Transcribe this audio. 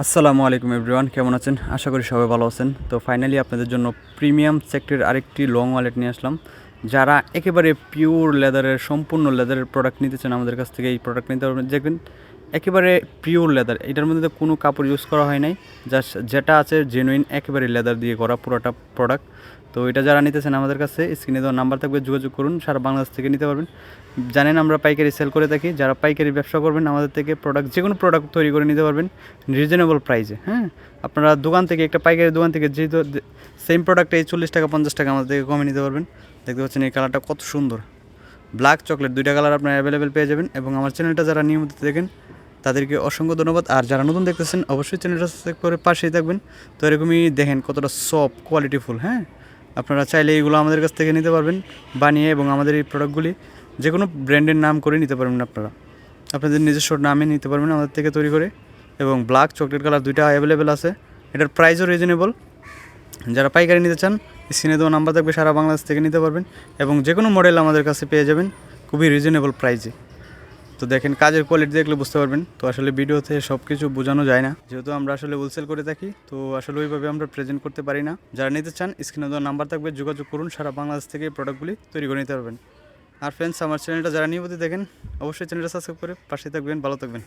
আসসালামু আলাইকুম এভরিওয়ান, কেমন আছেন? আশা করি সবাই ভালো আছেন। তো ফাইনালি আপনাদের জন্য প্রিমিয়াম সেক্টরের আরেকটি লং ওয়ালেট নিয়ে আসলাম। যারা একেবারে পিওর লেদারের সম্পূর্ণ লেদারের প্রোডাক্ট নিতে চান আমাদের কাছ থেকে এই প্রোডাক্ট নিতে দেখবেন একেবারে পিওর লেদার এটার মধ্যে কোনো কাপড় ইউজ করা হয় নাই। জাস্ট যেটা আছে জেনুইন একেবারে লেদার দিয়ে করা পুরোটা প্রোডাক্ট তো এটা যারা নিতেছেন আমাদের কাছে স্ক্রিনে দেওয়া নাম্বার থাকবে, যোগাযোগ করুন, সারা বাংলাদেশ থেকে নিতে পারবেন। জানেন আমরা পাইকারি সেল করে থাকি। যারা পাইকারি ব্যবসা করবেন, আমাদের থেকে প্রোডাক্ট যে কোনো প্রোডাক্ট তৈরি করে নিতে পারবেন রিজনেবল প্রাইসে হ্যাঁ? আপনারা দোকান থেকে, একটা পাইকারি দোকান থেকে যেহেতু সেম প্রোডাক্ট এই চল্লিশ টাকা, পঞ্চাশ টাকা আমাদের থেকে কমে নিতে পারবেন। দেখতে পাচ্ছেন এই কালারটা কত সুন্দর। ব্ল্যাক চকলেট দুইটা কালার আপনারা অ্যাভেলেবেল পেয়ে যাবেন। এবং আমার চ্যানেলটা যারা নিয়মিত দেখেন তাদেরকে অসংখ্য ধন্যবাদ। আর যারা নতুন দেখতেছেন, অবশ্যই চ্যানেলটা সাবস্ক্রাইব করে পাশেই থাকবেন। তো এরকমই দেখেন কতটা সফট কোয়ালিটিফুল হ্যাঁ? আপনারা চাইলে এইগুলো আমাদের কাছ থেকে নিতে পারবেন, বানিয়ে এবং আমাদের এই প্রোডাক্টগুলি যে কোনো ব্র্যান্ডের নাম করে নিতে পারবেন আপনারা। আপনাদের নিজস্ব নামে নিতে পারবেন আমাদের থেকে তৈরি করে। এবং ব্ল্যাক চকলেট কালার দুইটা অ্যাভেলেবেল আছে। এটার প্রাইসও রিজনেবল যারা পাইকারি নিতে চান স্ক্রিনে দেওয়া নাম্বার থাকবে, সারা বাংলাদেশ থেকে নিতে পারবেন। এবং যে কোনো মডেল আমাদের কাছে পেয়ে যাবেন, খুবই রিজনেবল প্রাইসে তো দেখেন, কাজের কোয়ালিটি দেখলে বুঝতে পারবেন। তো আসলে ভিডিওতে সব কিছু বোঝানো যায় না। যেহেতু আমরা আসলে হোলসেল করে থাকি, তো আসলে ওইভাবে আমরা প্রেজেন্ট করতে পারি না। যারা নিতে চান স্ক্রিনে দেওয়া নাম্বার থাকবে, যোগাযোগ করুন, সারা বাংলাদেশ থেকে প্রোডাক্টগুলি তৈরি করে নিতে পারবেন। আর ফ্রেন্ডস আমার চ্যানেলটা যারা নিয়মিত দেখেন, অবশ্যই চ্যানেলটা সাবস্ক্রাইব করে পাশে থাকবেন, ভালো থাকবেন।